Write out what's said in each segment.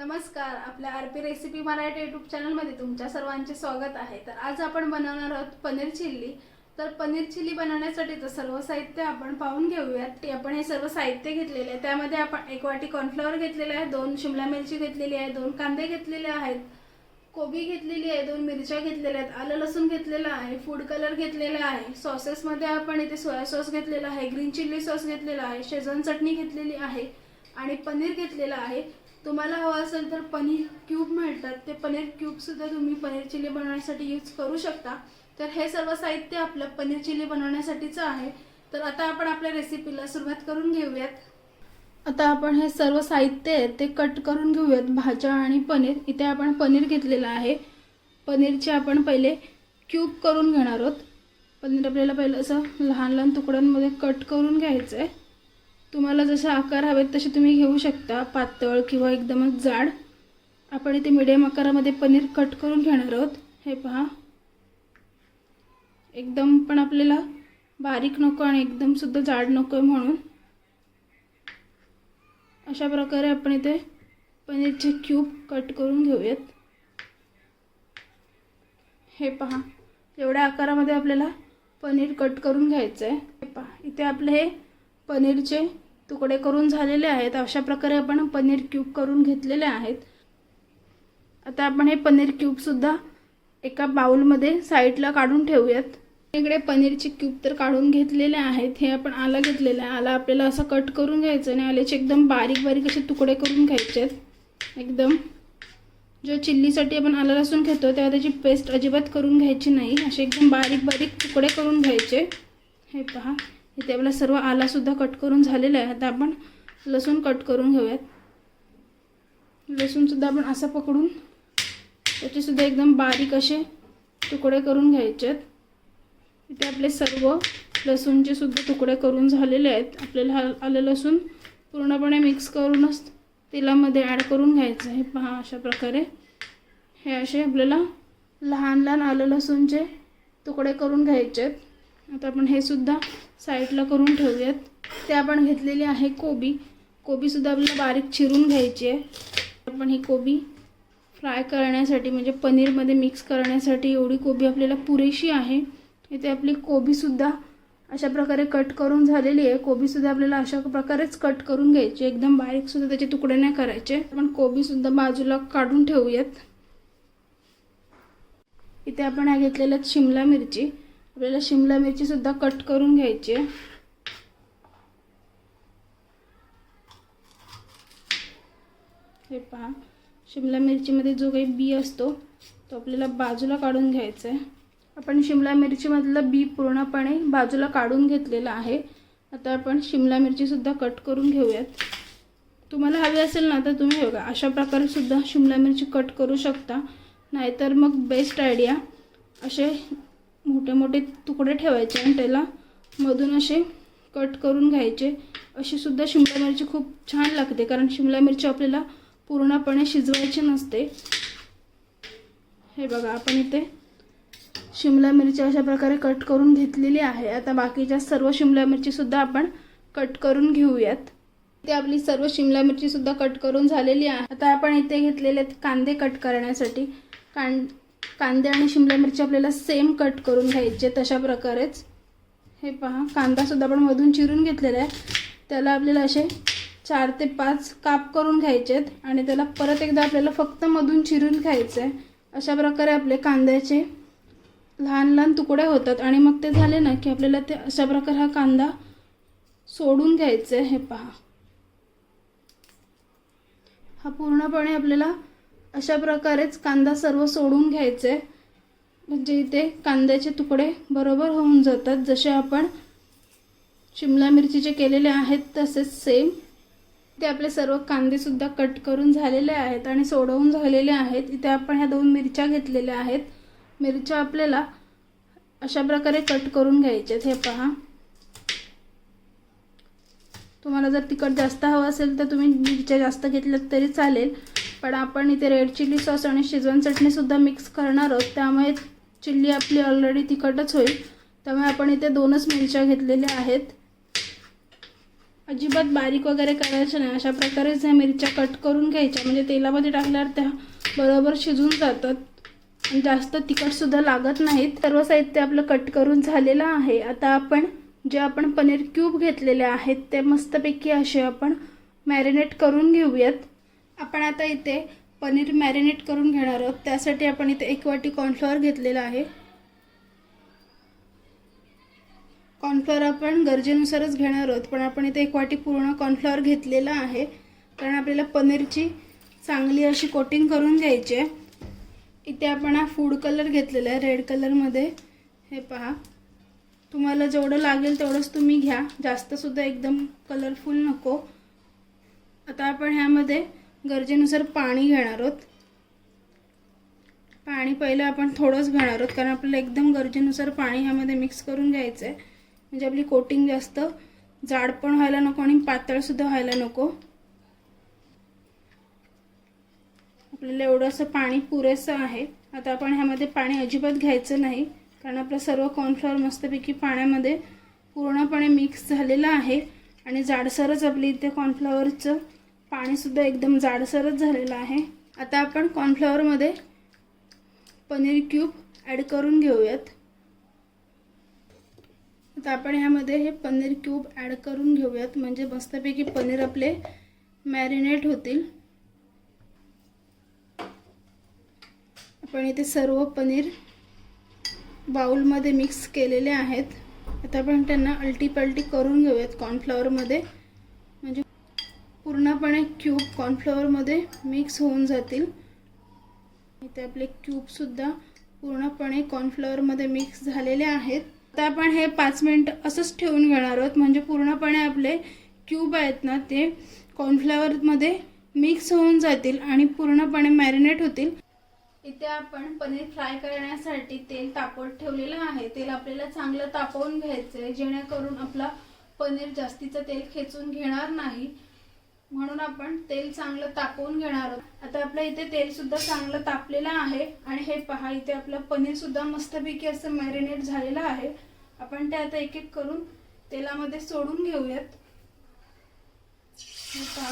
नमस्कार आपल्या R P recipe Marathi YouTube चॅनलमध्ये तुमच्या सर्वांचे स्वागत आहे. तर आज आपण बनवणार आहोत पनीर चिल्ली. तर पनीर चिल्ली बनवण्यासाठीचं सर्व साहित्य आपण पाहून घेऊयात. की आपण हे सर्व साहित्य घेतलेले आहे. त्यामध्ये आपण एक वाटी कॉर्नफ्लॉवर घेतलेला आहे दोन शिमला मिरची घेतलेली आहे दोन कांदे घेतलेले आहेत कोबी घेतलेली आहे दोन मिरच्या घेतलेल्या आहेत आलं लसूण घेतलेलं आहे फूड कलर घेतलेला आहे. सॉसेसमध्ये आपण इथे सोया सॉस घेतलेला आहे ग्रीन चिल्ली सॉस घेतलेला आहे शेजवान चटणी घेतलेली आहे आणि पनीर घेतलेलं आहे. तुम्हाला हवं असेल तर पनीर क्यूब मिळतात. ते पनीर क्यूबसुद्धा तुम्ही पनीर चिली बनवण्यासाठी यूज करू शकता. तर हे सर्व साहित्य आपलं पनीर चिली बनवण्यासाठीचं आहे. तर आता आपण आपल्या रेसिपीला सुरुवात करून घेऊयात. आता आपण हे सर्व साहित्य आहे ते कट करून घेऊयात. भाज्या आणि पनीर. इथे आपण पनीर घेतलेलं आहे. पनीरचे आपण पहिले क्यूब करून घेणार आहोत. पनीर आपल्याला पहिलं असं लहान लहान तुकड्यांमध्ये कट करून घ्यायचं आहे तुम्हाला जसे आकार हवेत तसे तुम्ही घेऊ शकता. पातळ किंवा एकदमच जाड. आपण इथे मिडियम आकारामध्ये पनीर कट करून घेणार आहोत. हे पहा. एकदम पण आपल्याला बारीक नको आणि एकदम सुद्धा जाड नको आहे म्हणून. अशा प्रकारे आपण इथे पनीरचे क्यूब कट करून घेऊयात. हे पहा. एवढ्या आकारामध्ये आपल्याला पनीर कट करून घ्यायचं आहे हे पहा. इथे आपले हे पनीरचे तुकडे करून झालेले आहेत. अशा प्रकारे आपण पनीर क्यूब करून घेतलेले आहेत. आता आपण हे पनीर क्यूबसुद्धा एका बाउलमध्ये साईडला काढून ठेवूयात. इकडे पनीरचे क्यूब तर काढून घेतलेले आहेत. हे आपण आला घेतलेला आहे. आला आपल्याला असं कट करून घ्यायचं आणि आल्याचे एकदम बारीक बारीक असे तुकडे करून घ्यायचे आहेत. एकदम. जो चिल्लीसाठी आपण आलं लसूण घेतो तेव्हा त्याची पेस्ट अजिबात करून घ्यायची नाही. असे एकदम बारीक बारीक तुकडे करून घ्यायचे. हे पहा. इथे आपला सर्व आलासुद्धा कट करून झालेला आहे. आता आपण लसूण कट करून घेऊयात. लसूणसुद्धा आपण असं पकडून त्याचेसुद्धा एकदम बारीक असे तुकडे करून घ्यायचे आहेत इथे आपले सर्व लसूणचे सुद्धा तुकडे करून झालेले आहेत. आपल्याला हा आलं लसूण पूर्णपणे मिक्स करूनच तेलामध्ये ॲड करून घ्यायचं आहे. पहा अशा प्रकारे. हे असे आपल्याला लहान लहान आलं लसूणचे तुकडे करून घ्यायचे आहेत आता आपण हे सुद्धा साईडला करून ठेवूयात. ते आपण घेतलेली आहे कोबी. कोबीसुद्धा आपल्याला बारीक चिरून घ्यायची आहे. आपण ही कोबी फ्राय करण्यासाठी म्हणजे पनीरमध्ये मिक्स करण्यासाठी एवढी कोबी आपल्याला पुरेशी आहे. इथे आपली कोबीसुद्धा अशा प्रकारे कट करून झालेली आहे. कोबीसुद्धा आपल्याला अशा प्रकारेच कट करून घ्यायची एकदम बारीकसुद्धा त्याचे तुकडे नाही करायचे. आपण कोबीसुद्धा बाजूला काढून ठेवूयात. इथे आपण ह्या घेतलेल्या शिमला मिरची. आपल्याला शिमला मिरची सुद्धा कट करून घ्यायची आहे. हे पहा शिमला मिरचीमध्ये जो काही बी असतो तो आपल्याला बाजूला काढून घ्यायचा आहे. आपण शिमला मिरचीमधलं बी पूर्णपणे बाजूला काढून घेतलेलं आहे. आता आपण शिमला मिरचीसुद्धा कट करून घेऊयात. तुम्हाला हवी असेल ना तर तुम्ही बघा अशा प्रकारे सुद्धा शिमला मिरची कट करू शकता. नाहीतर मग बेस्ट आयडिया असे मोठे मोठे तुकडे ठेवायचे आणि त्याला मधून असे कट करून घ्यायचे. अशी सुद्धा शिमला मिरची खूप छान लागते कारण शिमला मिरची आपल्याला पूर्णपणे शिजवायची नसते. हे बघा आपण इथे शिमला मिरची अशा प्रकारे कट करून घेतलेली आहे. आता बाकीच्या सर्व शिमला मिरचीसुद्धा आपण कट करून घेऊयात. इथे आपली सर्व शिमला मिरचीसुद्धा कट करून झालेली आहे. आता आपण इथे घेतलेले आहेत कांदे कट करण्यासाठी. कां कांदे आणि शिमला मिरची आपल्याला सेम कट करून घ्यायचे तशा प्रकारेच. हे पहा कांदासुद्धा आपण मधून चिरून घेतलेला आहे. त्याला आपल्याला असे चार ते पाच काप करून घ्यायचे आहेत आणि त्याला परत एकदा आपल्याला फक्त मधून चिरून घ्यायचं आहे अशा प्रकारे आपले कांद्याचे लहान लहान तुकडे होतात आणि मग ते झाले ना की आपल्याला ते अशा प्रकारे हा कांदा सोडून घ्यायचं आहे हे पहा. हा पूर्णपणे आपल्याला अशा प्रकारेच कांदा सर्व सोडून घ्यायचे. म्हणजे इथे कांद्याचे तुकडे बरोबर होऊन जातात. जसे आपण शिमला मिरचीचे केलेले आहेत तसेच सेम ते आपले सर्व कांदेसुद्धा कट करून झालेले आहेत आणि सोडवून झालेले आहेत. इथे आपण ह्या दोन मिरच्या घेतलेल्या आहेत. मिरच्या आपल्याला अशा प्रकारे कट करून घ्यायचे हे पहा. तुम्हाला जर तिखट जास्त हवं असेल तर तुम्ही मिरच्या जास्त घेतल्यात तरी चालेल. पण आपण इथे रेड चिली सॉस आणि शिजवण चटणीसुद्धा मिक्स करणार आहोत. त्यामुळे चिल्ली आपली ऑलरेडी तिखटच होईल. त्यामुळे आपण इथे दोनच मिरच्या घेतलेल्या आहेत. अजिबात बारीक वगैरे करायचं नाही. अशा प्रकारेच ह्या मिरच्या कट करून घ्यायच्या म्हणजे तेलामध्ये टाकल्यावर त्या बरोबर शिजून जातात. आणि जास्त तिखटसुद्धा लागत नाहीत. सर्व साहित्य आपलं कट करून झालेलं आहे. आता आपण जे आपण पनीर क्यूब घेतलेले आहेत ते मस्तपैकी असे आपण मॅरिनेट करून घेऊयात. आपण आता इथे पनीर मॅरिनेट करून घेणार आहोत. त्यासाठी आपण इथे एक वाटी कॉर्नफ्लॉवर घेतलेला आहे. कॉर्नफ्लॉवर आपण गरजेनुसारच घेणार आहोत पण आपण इथे एक वाटी पूर्ण कॉर्नफ्लॉवर घेतलेला आहे. कारण आपल्याला पनीरची चांगली अशी कोटिंग करून घ्यायची आहे. इथे आपण हा फूड कलर घेतलेला आहे रेड कलरमध्ये हे पहा. तुम्हाला जेवढं लागेल तेवढंच तुम्ही घ्या. जास्तसुद्धा एकदम कलरफुल नको. आता आपण ह्यामध्ये गरजेनुसार पाणी घेणार आहोत. पाणी पहिलं आपण थोडंच घेणार आहोत कारण आपल्याला एकदम गरजेनुसार पाणी ह्यामध्ये मिक्स करून घ्यायचं आहे म्हणजे आपली कोटिंग जास्त जाड पण व्हायला नको आणि पातळसुद्धा व्हायला नको. आपल्याला एवढंसं पाणी पुरेसं आहे. आता आपण ह्यामध्ये पाणी अजिबात घ्यायचं नाही कारण आपलं सर्व कॉर्नफ्लॉवर मस्तपैकी पाण्यामध्ये पूर्णपणे मिक्स झालेलं आहे. आणि जाडसरच आपली इथे कॉर्नफ्लॉवरचं पाणीसुद्धा एकदम जाडसरच झालेलं आहे. आता आपण कॉर्नफ्लॉवरमध्ये पनीर क्यूब ॲड करून घेऊयात. आता आपण ह्यामध्ये हे पनीर क्यूब ॲड करून घेऊयात. म्हणजे मस्तपैकी पनीर आपले मॅरिनेट होतील. आपण इथे सर्व पनीर बाउलमध्ये मिक्स केलेले आहेत. आता आपण त्यांना अल्टीपल्टी करून घेऊयात कॉर्नफ्लॉवरमध्ये पूर्णपणे क्यूब कॉर्नफ्लॉवरमध्ये मिक्स होऊन जातील. इथे आपले क्यूबसुद्धा पूर्णपणे कॉर्नफ्लॉवरमध्ये मिक्स झालेले आहेत. आता आपण हे पाच मिनटं असंच ठेवून घेणार आहोत. म्हणजे पूर्णपणे आपले क्यूब आहेत ना ते कॉर्नफ्लॉवरमध्ये मिक्स होऊन जातील आणि पूर्णपणे मॅरिनेट होतील. इथे आपण पनीर फ्राय करण्यासाठी तेल तापवत ठेवलेलं आहे. तेल आपल्याला चांगलं तापवून घ्यायचं आहे जेणेकरून आपला पनीर जास्तीचं तेल खेचून घेणार नाही. म्हणून आपण तेल चांगलं तापवून घेणार आहोत. आता आपलं इथे तेल सुद्धा चांगलं तापलेलं आहे आणि हे पहा इथे आपलं पनीर सुद्धा मस्तपैकी असं मॅरिनेट झालेलं आहे. आपण ते आता एक एक करून तेलामध्ये सोडून घेऊयात. आपल्या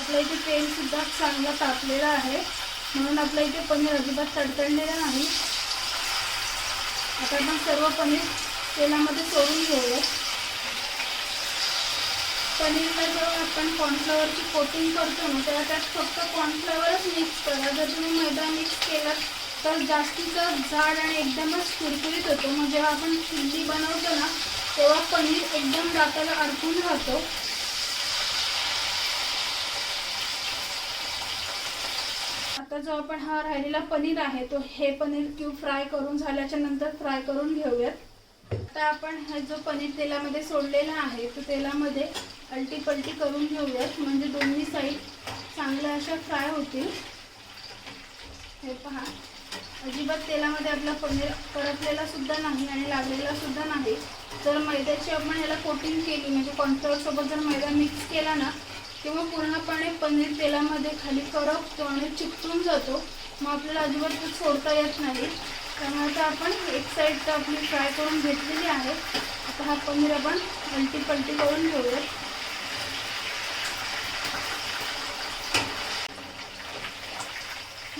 आपलं इथे तेल सुद्धा चांगलं तापलेलं आहे. म्हणून आपल्या इथे पनीर अजिबात तडतडलेलं नाही. आता आपण सर्व पनीर तेलामध्ये सोडून घेऊयात. पनीरला जेव्हा आपण कॉर्नफ्लॉवरची कोटिंग करतो ना तेव्हा त्यात फक्त कॉर्नफ्लॉवरच मिक्स करा. जर तुम्ही मैदा मिक्स केला तर जास्तीचं जाड आणि एकदमच कुरकुरीत होतो. मग जेव्हा आपण चिल्ली बनवतो ना तेव्हा पनीर एकदम दाताला अडकून राहतो. आता जो आपण हा राहिलेला पनीर आहे तो हे पनीर क्यूब फ्राय करून झाल्याच्यानंतर फ्राय करून घेऊयात. आता आपण हा जो पनीर तेलामध्ये सोडलेला आहे तो तेलामध्ये अलटी पलटी करून घेऊयात. म्हणजे दोन्ही साईड चांगल्या अशा फ्राय होतील. हे पहा. अजिबात तेलामध्ये आपला पनीर परतलेला सुद्धा नाही आणि लागलेला सुद्धा नाही. जर मैद्याची आपण ह्याला कोटिंग केली म्हणजे कॉर्नफ्लॉरसोबत जर मैदा मिक्स केला ना किंवा पूर्णपणे पनीर तेलामध्ये खाली करपतो आणि चिकटून जातो. मग आपल्याला अजिबात ते सोडता येत नाही. त्यामुळे आता आपण एक साईड तर आपली फ्राय करून घेतलेली आहे. आता हा पनीर आपण पलटी पलटी करून घेऊयात.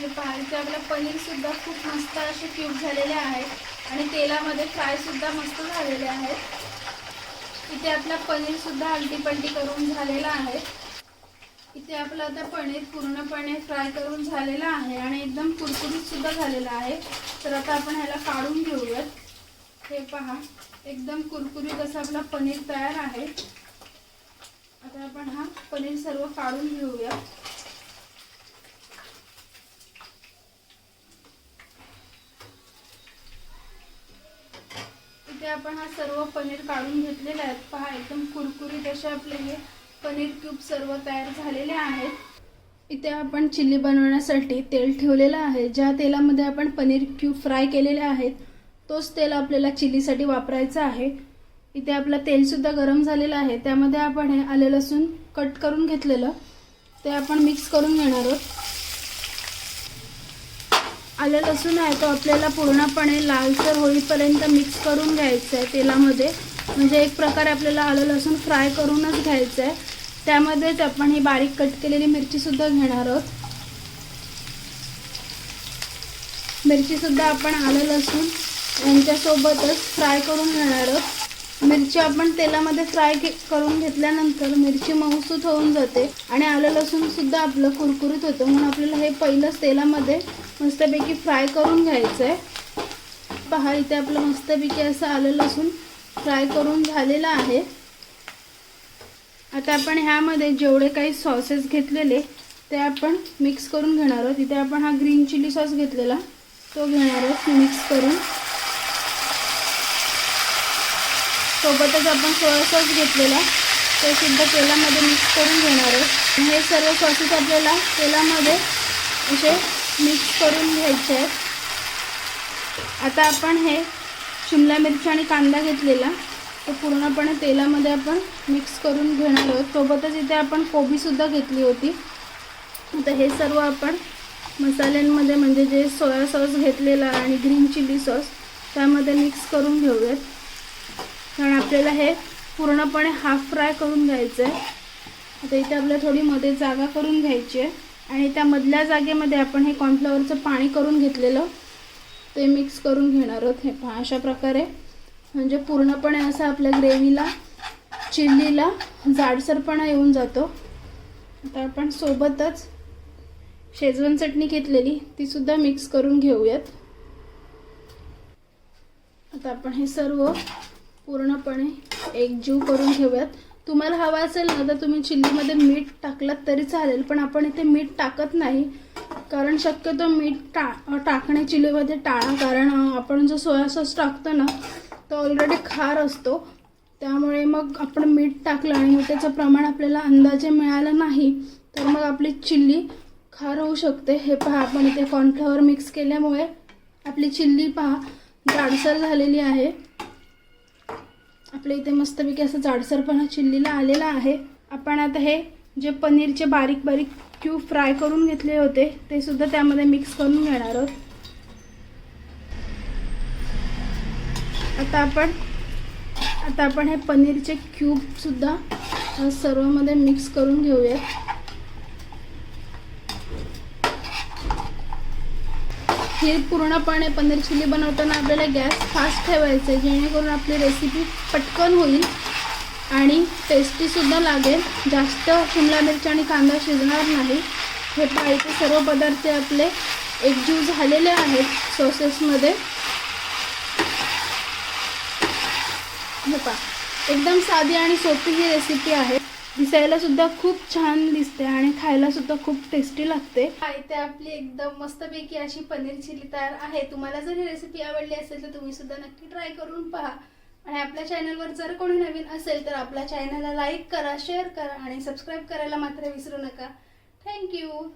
हे पाहायचे आपलं पनीरसुद्धा खूप मस्त असे क्यूब झालेले आहेत. आणि तेलामध्ये फ्रायसुद्धा मस्त झालेले आहेत. इथे आपला पनीरसुद्धा सुद्धा पलटी करून झालेला आहे. इथे आपलं आता पनीर पूर्णपणे फ्राय करून झालेलं आहे आणि एकदम कुरकुरीत सुद्धा झालेला आहे. तर आता आपण ह्याला काढून घेऊयात. हे पहा एकदम कुरकुरीत असं आपला पनीर तयार आहे. आता आपण हा पनीर सर्व काढून घेऊया इथे आपण हा सर्व पनीर काढून घेतलेला आहेत पहा एकदम कुरकुरीत असे आपले हे पनीर क्यूब सर्व तयार झालेले आहेत. इथे आपण चिल्ली बनवण्यासाठी तेल ठेवलेलं आहे. ज्या तेलामध्ये आपण पनीर क्यूब फ्राय केलेले आहेत तोच तेल आपल्याला चिल्लीसाठी वापरायचं आहे. इथे आपलं तेलसुद्धा गरम झालेलं आहे. त्यामध्ये आपण हे आले लसूण कट करून घेतलेलं. ते आपण मिक्स करून घेणार आहोत. आलं लसूण आहे तो आपल्याला पूर्णपणे लालसर होईपर्यंत मिक्स करून घ्यायचं आहे तेलामध्ये. म्हणजे एक प्रकारे आपल्याला आलं लसूण फ्राय करूनच घ्यायचं आहे त्यामध्येच आपण ही बारीक कट केलेली मिरचीसुद्धा घेणार आहोत. मिरचीसुद्धा आपण आलं लसूण यांच्यासोबतच फ्राय करून घेणार आहोत. मिरची आपण तेलामध्ये फ्राय करून घेतल्यानंतर मिरची मऊसूत होऊन जाते आणि आलं लसूण सुद्धा आपलं कुरकुरीत होतं. म्हणून आपल्याला हे पहिलंच तेलामध्ये मस्तपैकी फ्राय करून घ्यायचं आहे पहा इथे आपलं मस्तपैकी असं आलं लसूण फ्राय करून झालेलं आहे. आता आपण ह्यामध्ये जेवढे काही सॉसेस घेतलेले ते आपण मिक्स करून घेणार आहोत. इथे आपण हा ग्रीन चिली सॉस घेतलेला तो घेणार आहोत. मिक्स करून. सोबतच आपण सोया सॉस घेतलेला ते सुद्धा तेलामध्ये मिक्स करून घेणार आहोत हे सर्व सॉसेस आपल्याला तेलामध्ये असे मिक्स करून घ्यायचे आहेत. आता आपण हे शिमला मिरची आणि कांदा घेतलेला तो पूर्णपणे तेलामध्ये आपण मिक्स करून घेणार आहोत. सोबतच इथे आपण कोबीसुद्धा घेतली होती. आता हे सर्व आपण मसाल्यांमध्ये म्हणजे जे सोया सॉस घेतलेला आणि ग्रीन चिली सॉस त्यामध्ये मिक्स करून घेऊयात. कारण आपल्याला हे पूर्णपणे हाफ फ्राय करून घ्यायचं आहे आता इथे आपल्याला थोडी मध्ये जागा करून घ्यायची आहे. आणि त्या मधल्या जागेमध्ये आपण हे कॉर्नफ्लॉवरचं पाणी करून घेतलेलं ते मिक्स करून घेणार आहोत हे पहा अशा प्रकारे. म्हणजे पूर्णपणे असं आपल्या ग्रेव्हीला चिल्लीला जाडसरपणा येऊन जातो. आता आपण सोबतच शेजवान चटणी घेतलेली ती सुद्धा मिक्स करून घेऊयात. आता आपण हे सर्व पूर्णपणे एकजीव करून घेऊयात तुम्हाला हवा असेल ना तर तुम्ही चिल्लीमध्ये मीठ टाकलात तरी चालेल पण आपण इथे मीठ टाकत नाही. कारण शक्यतो मीठ टा टाकणे चिल्लीमध्ये टाळा. कारण आपण जो सोया सॉस टाकतो ना तो ऑलरेडी खार असतो. त्यामुळे मग आपण मीठ टाकलं आणि मिठाचं प्रमाण आपल्याला अंदाजे मिळालं नाही तर मग आपली चिल्ली खार होऊ शकते. हे पहा आपण इथे कॉर्नफ्लॉवर मिक्स केल्यामुळे आपली चिल्ली पहा जाडसर झालेली आहे. आपल्या इथे मस्तपैकी असं जाडसरपणा चिल्लीला आलेला आहे. आपण आता हे जे पनीरचे बारीक बारीक क्यूब फ्राय करून घेतले होते ते सुद्धा त्यामध्ये मिक्स करून घेणार आहोत. आता आपण आता आपण हे पनीरचे क्यूबसुद्धा सर्वमध्ये मिक्स करून घेऊयात. ही पूर्णपणे पनीर चिली बनवताना आपल्याला गॅस फास्ट ठेवायचा आहे जेणेकरून आपली रेसिपी पटकन होईल आणि टेस्टीसुद्धा लागेल. जास्त शिमला मिरची आणि कांदा शिजणार नाही. हे पाहिजे सर्व पदार्थ आपले एकजीव झालेले आहेत सॉसेसमध्ये हे एकदम साधी आणि सोपी ही रेसिपी आहे. दिसायला सुद्धा खूप छान दिसते आणि खायला सुद्धा खूप टेस्टी लागते. इथे आपली एकदम मस्तपैकी अशी पनीर चिली तयार आहे. तुम्हाला जर ही रेसिपी आवडली असेल तर तुम्ही सुद्धा नक्की ट्राय करून पहा. आणि आपल्या चॅनलवर जर कोणी नवीन असेल तर आपल्या चॅनलला लाईक करा शेअर करा आणि सबस्क्राईब करायला मात्र विसरू नका. थँक्यू